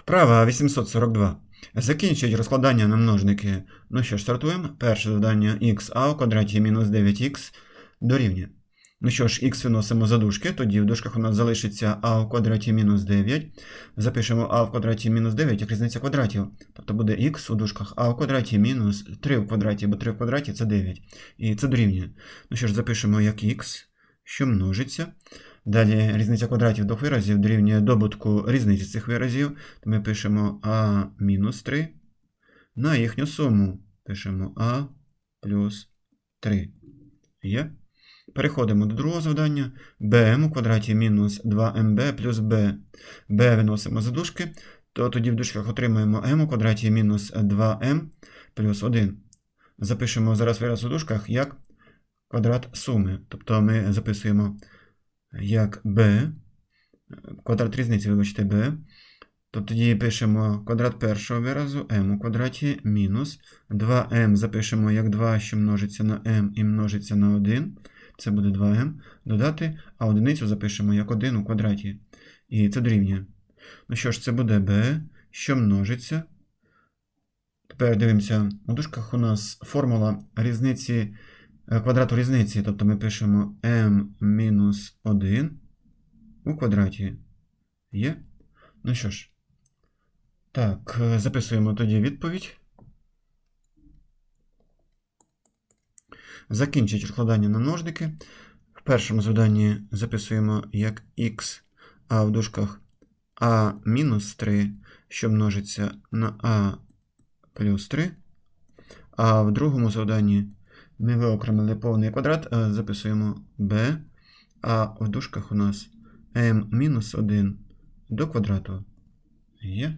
Вправа 842. Закінчують розкладання на множники. Ну що ж, стартуємо. Перше завдання х у квадраті мінус 9х дорівнює. Ну що ж, х виносимо за дужки, тоді в дужках у нас залишиться а в квадраті мінус 9. Запишемо а в квадраті мінус 9 як різниця квадратів. Тобто буде х у дужках а в квадраті мінус 3 в квадраті, бо 3 в квадраті це 9. І це дорівнює. Ну що ж, запишемо як х, що множиться. Далі різниця квадратів двох виразів дорівнює добутку різниці цих виразів. То ми пишемо а мінус 3 на їхню суму. Пишемо а плюс 3. Є? Переходимо до другого завдання. bm у квадраті мінус 2mb плюс b. b виносимо за дужки, то тоді в дужках отримаємо m у квадраті мінус 2m плюс 1. Запишемо зараз вираз у дужках як квадрат суми. Тобто ми записуємо як b, квадрат різниці, вибачте, b. То тоді пишемо квадрат першого виразу m у квадраті мінус 2m запишемо як 2, що множиться на m і множиться на 1. Це буде 2m додати, а одиницю запишемо як 1 у квадраті. І це дорівнює. Ну що ж, це буде b, що множиться. Тепер дивимося, у дужках у нас формула різниці, е, квадрату різниці, тобто ми пишемо m мінус 1 у квадраті. Є? Ну що ж, так, е, записуємо тоді відповідь. Закінчить розкладання на множники. В першому завданні записуємо як х, а в дужках а мінус 3, що множиться на а плюс 3. А в другому завданні ми виокремили повний квадрат, е, записуємо b, а в дужках у нас m-1 до квадрату. Є.